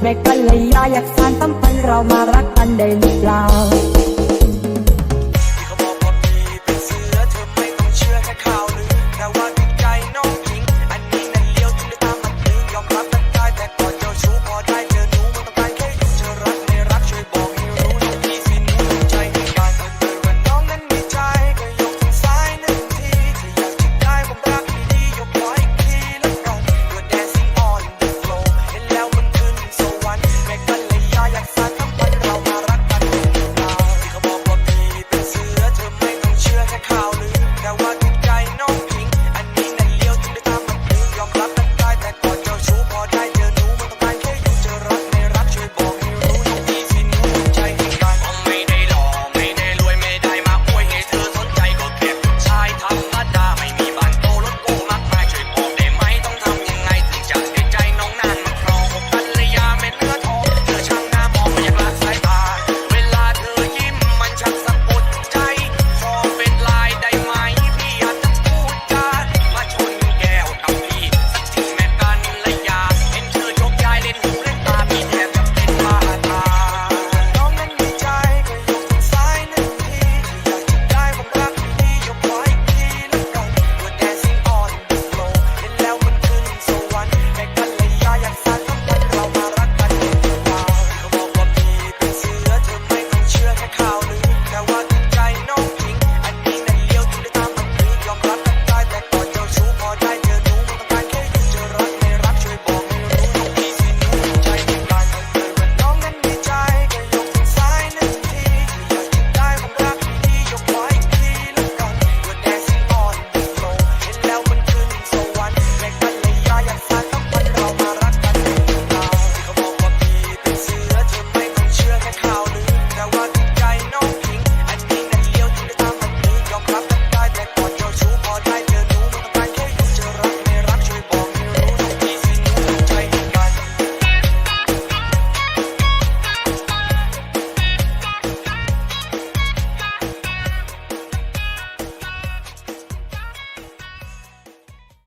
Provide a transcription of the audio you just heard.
เม่กกันเลยยาอยากสานสัมพันธ์เรามารักกันได้หรือเปล่า